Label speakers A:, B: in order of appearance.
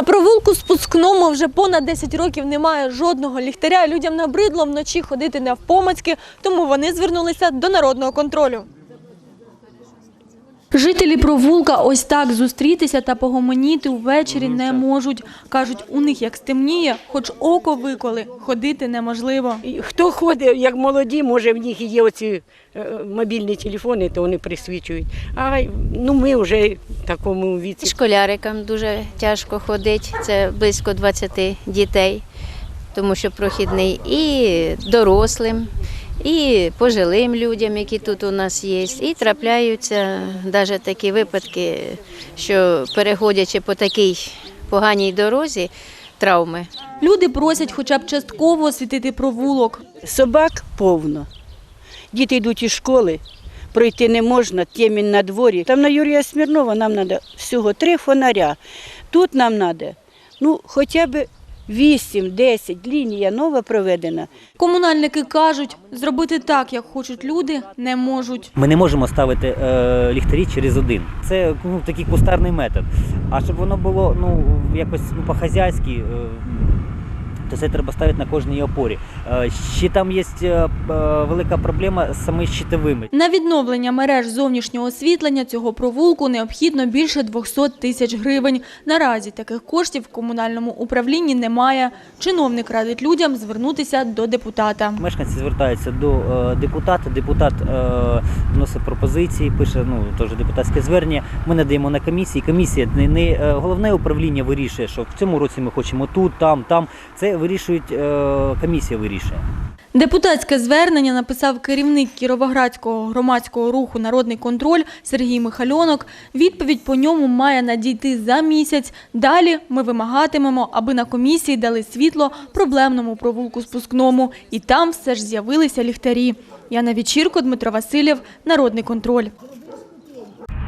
A: На провулку спускному вже понад 10 років немає жодного ліхтаря. Людям набридло вночі ходити не впомацьки, тому вони звернулися до народного контролю. Жителі провулка ось так зустрітися та погомоніти увечері не можуть. Кажуть, у них як стемніє, хоч око виколи, ходити неможливо.
B: Хто ходить, як молоді, може в них і є оці е, мобільні телефони, то вони присвічують. А ну ми вже в такому віці.
C: Школярикам дуже тяжко ходити, це близько 20 дітей, тому що прохідний, і дорослим, і пожилим людям, які тут у нас є. І трапляються навіть такі випадки, що переходячи по такій поганій дорозі, травми.
A: Люди просять хоча б частково освітити провулок.
B: Собак повно. Діти йдуть із школи, пройти не можна, темінь на дворі. Там на Юрія Смірнова нам треба всього три фонаря. Тут нам треба ну, хоча б 8-10, лінія нова проведена.
A: Комунальники кажуть, зробити так, як хочуть люди, не можуть.
D: Ми не можемо ставити е, ліхтарі через один. Це ну, такий кустарний метод. А щоб воно було ну, якось ну, по-хазяйськи, е, то це треба ставити на кожній опорі. Е, ще там є е, е, велика проблема з саме щитовими.
A: На відновлення мереж зовнішнього освітлення цього провулку необхідно більше 200 тисяч гривень. Наразі таких коштів в комунальному управлінні немає. Чиновник радить людям звернутися до депутата.
D: Мешканці звертаються до депутата. Депутат вносить пропозиції, пише ну теж депутатське звернення. Ми надаємо на комісії. Комісія не, не головне управління вирішує, що в цьому році ми хочемо тут, там, там. Це вирішують е, комісія вирішує.
A: Депутатське звернення написав керівник Кіровоградського громадського руху Народний контроль Сергій Михальонок. Відповідь по ньому має надійти за місяць. Далі ми вимагатимемо, аби на комісії дали світло проблемному провулку спускному. І там все ж з'явилися ліхтарі. Яна Вічірко, Дмитро Васильєв, Народний контроль.